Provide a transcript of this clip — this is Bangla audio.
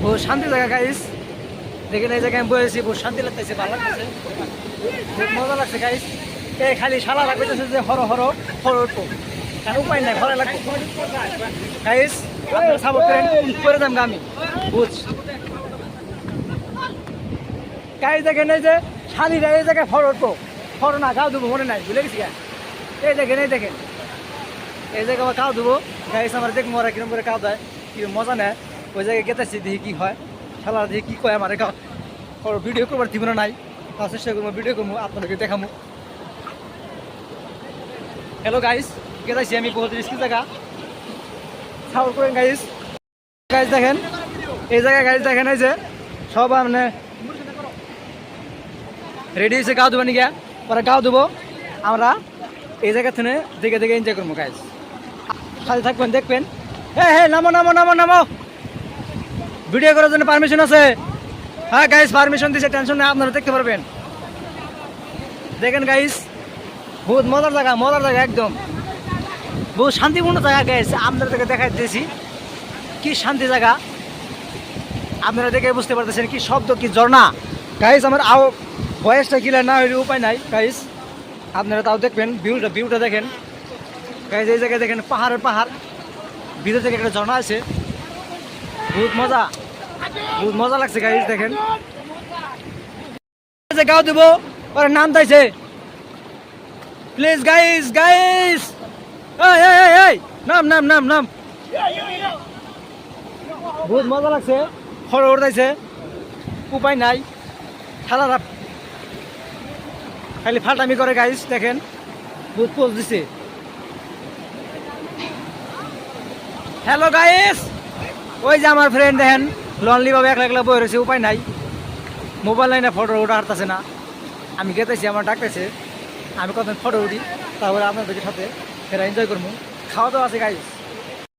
বহু শান্তি জায়গা গাইস দেখেন এই জায়গায় আমি বসেছি বহু শান্তি লাগতেছে, ভালো লাগতেছে। খুব মজা লাগছে গাইস এই খালি শালা লাগতেছে যে হর হর হর উপায় নাই, ঘরে লাগবে। গাইস আপনারা সাপোর্ট করেন, করে দাম আমি। বুঝ। গাইস দেখেন এই যে শালিরা এই জায়গায় ফর উঠবো। ফর না গাও দেবো মনে নাই, ভুলে গেছি গা। এই দেখেন এই দেখেন। এই জায়গায় আবার কাউ দেবো গাইস আমার দেখব ওরা কিরম করে কাউ দেয় কি মজা নেয়। ওই জায়গায় গেতেছি দেখি কি হয়। খেলা দেখি কি কয় আমার ভিডিও করবার দিব না নাই। তার চেষ্টা করব ভিডিও করব, আপনাদেরকে দেখাবো হ্যালো গাইস গেতাইছি আমি বহুত রিস্কি জায়গা? সাপোর্ট করেন গাইস গাইস দেখেন। এই জায়গায় গাইস দেখেন, এই যে সব মানে রেডি হয়েছে, গাও দেবো নিগা। পরে গাও দেবো। আমরা এই জায়গা থেকে দেখে দেখে এনজয় করব গাইস সাথে থাকবেন, দেখবেন। হ্যাঁ হ্যাঁ নামো নামো নামো নামো। ভিডিও করার জন্য পারমিশন আছে। হ্যাঁ গাইস পারমিশন দিছে টেনশন নেই, আপনারা দেখতে পারবেন। দেখেন গাইস বহুত মজার জায়গা মজার জায়গা, একদম। বহুত শান্তিপূর্ণ জায়গা গাইস আপনাদেরকে দেখাই দিয়েছি কি শান্তি জায়গা। আপনারা দেখে বুঝতে পারতেছেন কি শব্দ, কি ঝর্ণা। গাইস আমার আও বয়সটা কিলার না হইলে উপায় নাই গাইস আপনারা তাও দেখবেন ভিউটা ভিউটা দেখেন। গাইস এই জায়গায় দেখেন পাহাড়ের পাহাড়। ভিতর থেকে একটা ঝর্ণা আছে। বহুত মজা। মজা লাগছে গাইস দেখেন। গাও দেবো, ওর নাম তাইছে প্লিজ এই এই নাম নাম নাম নাম। বহুত মজা লাগছে, খড় উড়াইছে, উপায় নাই, খেলারা খালি ফাটামি করে গাইস দেখেন, বহুত পোজ দিছে। হ্যালো গাইস ওই যে আমার ফ্রেন্ড দেখেন। লনলি ভাবে একলা একলা বই রয়েছে, উপায় নাই। মোবাইল নাই না ফটো ওটা হারতেছে না। আমি গেতেছি, আমার ডাকতেছে আমি কত ফটো উঠি, তারপরে আপনাদের সাথে ফেরা এনজয় করব খাওয়া দাওয়া আছে গাইস